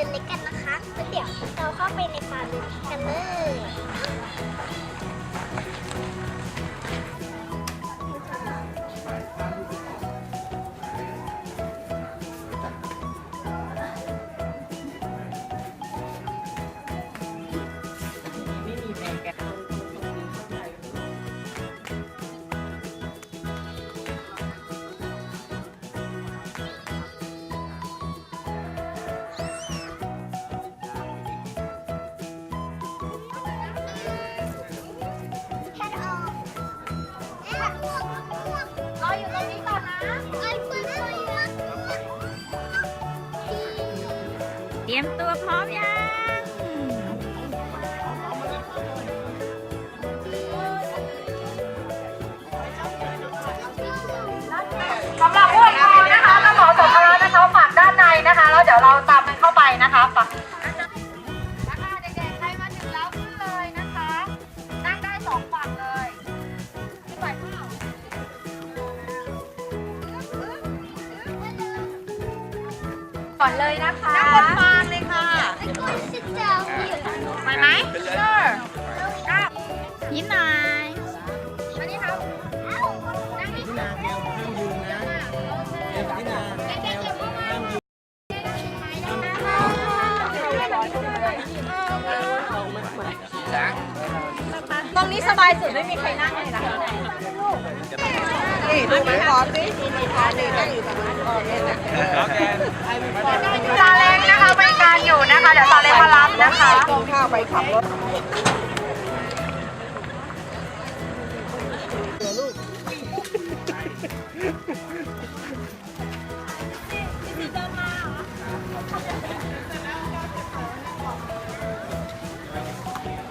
รือนเล็กกันนะคะแล้วเดี๋ยวเราเข้าไปในฟาร์มล็กกันเลย งรออยู่ตรงนี้ก่อนนะไอ้คนสวยมากเตรียมตัวพร้อมยัง ก่อนเลยนะคะนั่งบนฟางเลยค่ะไอ้คน sit down อยู่ตรงนู้นไปไหมเชิญยิ้มหน่อยมานี่ครับนั่งนี่ค่ะตรงนี้สบายสุดไม่มีใครนั่งเลยนะ นี่ดูไหมพร้อมสิพร้อมนี่นั่งอยู่กับมันพร้อมเนี่ยนะซาเล้งนะคะบริการอยู่นะคะ เดี๋ยวซาเล้งมารับนะคะกองข้าวไปขับรถ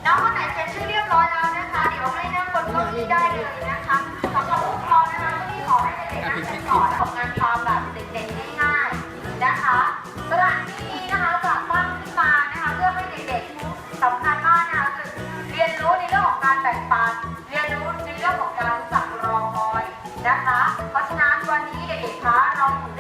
น้องคนไหนเซ็นชื่อเรียบร้อยแล้วนะคะ เดี๋ยวให้นั่งบนเก้าอี้ได้เลย นะคะสถานที่นี้นะคะจัดตั้งขึ้นมานะคะเพื่อให้เด็กๆสำคัญมากนะคะคือเรียนรู้ในเรื่องของการแบ่งปันเรียนรู้ในเรื่องของการรู้จักรอคอยนะคะ เพราะฉะนั้นวันนี้เด็กๆคะเราอยู่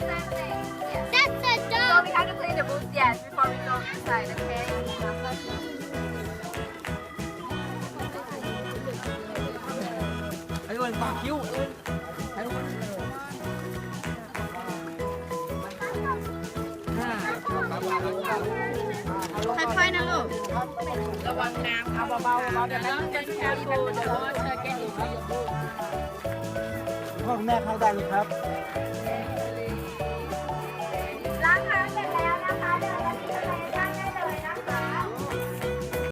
That's the So dog we have to clean the boots yes before we go inside, okay? ไอ้วันฝากคิ้วไอ้วันค่อยๆนะลูกพ่อคุณแม่เข้าได้เลยครับ